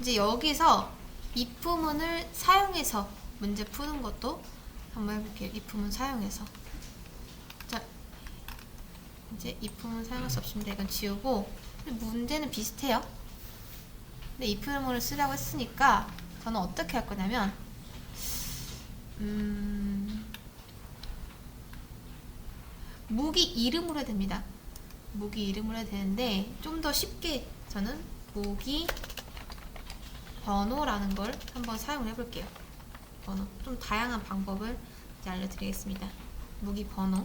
이제 여기서 if문을 사용해서 문제 푸는 것도 한번 해볼게요. if문 사용해서. 자, 이제 if문 사용할 수 없습니다. 이건 지우고 문제는 비슷해요. 근데 if문을 쓰라고 했으니까 저는 어떻게 할 거냐면 음, 무기 이름으로 해야 됩니다. 무기 이름으로 해야 되는데 좀 더 쉽게 저는 무기 번호라는 걸 한번 사용해 볼게요. 번호. 좀 다양한 방법을 이제 알려드리겠습니다. 무기 번호.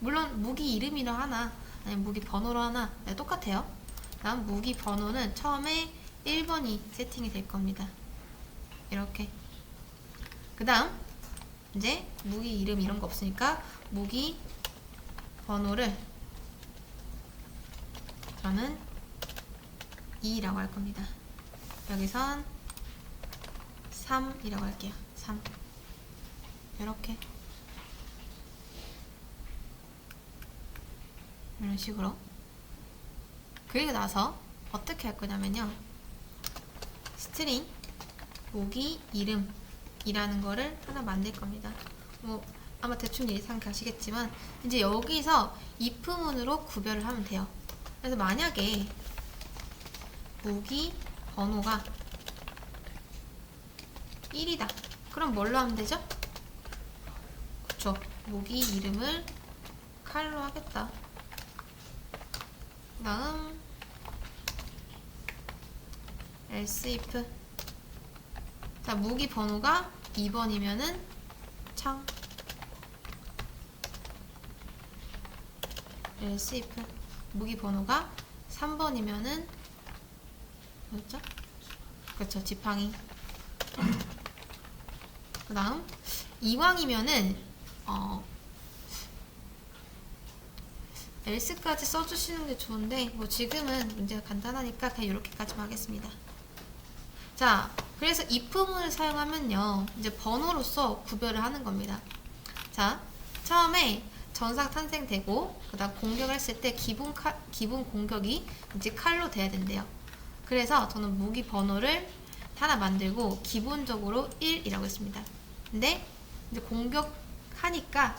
물론 무기 이름이라 하나 아니면 무기 번호로 하나 네, 똑같아요. 다음 무기 번호는 처음에 1번이 세팅이 될 겁니다. 이렇게. 그 다음 이제 무기 이름 이런 거 없으니까 무기 번호를 저는 2라고 할 겁니다. 여기선 3이라고 할게요. 3 이렇게 이런 식으로 그리고 나서 어떻게 할 거냐면요. 스트링 무기 이름이라는 거를 하나 만들 겁니다. 뭐 아마 대충 예상 가시겠지만 이제 여기서 if문으로 구별을 하면 돼요. 그래서 만약에 무기 번호가 1이다. 그럼 뭘로 하면 되죠? 그쵸. 무기 이름을 칼로 하겠다. 그 다음 else if 자 무기 번호가 2번이면은 창 else if 무기 번호가 3번이면은 뭐였죠? 그쵸 지팡이 그 다음 이왕이면은 어 else까지 써주시는 게 좋은데 뭐 지금은 문제가 간단하니까 그냥 이렇게까지만 하겠습니다 자 그래서 if문을 사용하면요 이제 번호로서 구별을 하는 겁니다 자 처음에 전상 탄생되고 그 다음 공격을 했을 때 기본 칼, 기본 공격이 이제 칼로 돼야 된대요. 그래서 저는 무기 번호를 하나 만들고 기본적으로 1이라고 했습니다. 근데 이제 공격하니까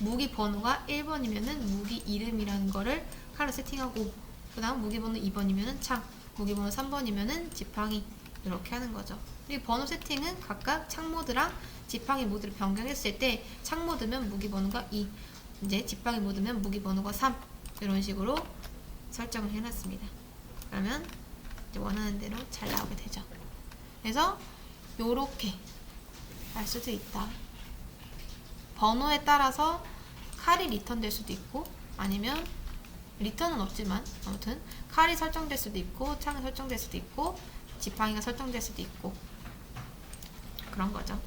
무기 번호가 1번이면은 무기 이름이라는 거를 칼로 세팅하고 그 다음 무기 번호 2번이면은 창, 무기 번호 3번이면은 지팡이 이렇게 하는 거죠. 이 번호 세팅은 각각 창 모드랑 지팡이 모드를 변경했을 때 창 모드면 무기 번호가 2, 이제 지팡이 모드면 무기 번호가 3 이런 식으로 설정을 해놨습니다. 그러면 원하는 대로 잘 나오게 되죠. 그래서 요렇게 할 수도 있다. 번호에 따라서 칼이 리턴될 수도 있고 아니면 리턴은 없지만 아무튼 칼이 설정될 수도 있고 창이 설정될 수도 있고 지팡이가 설정될 수도 있고 그런 거죠.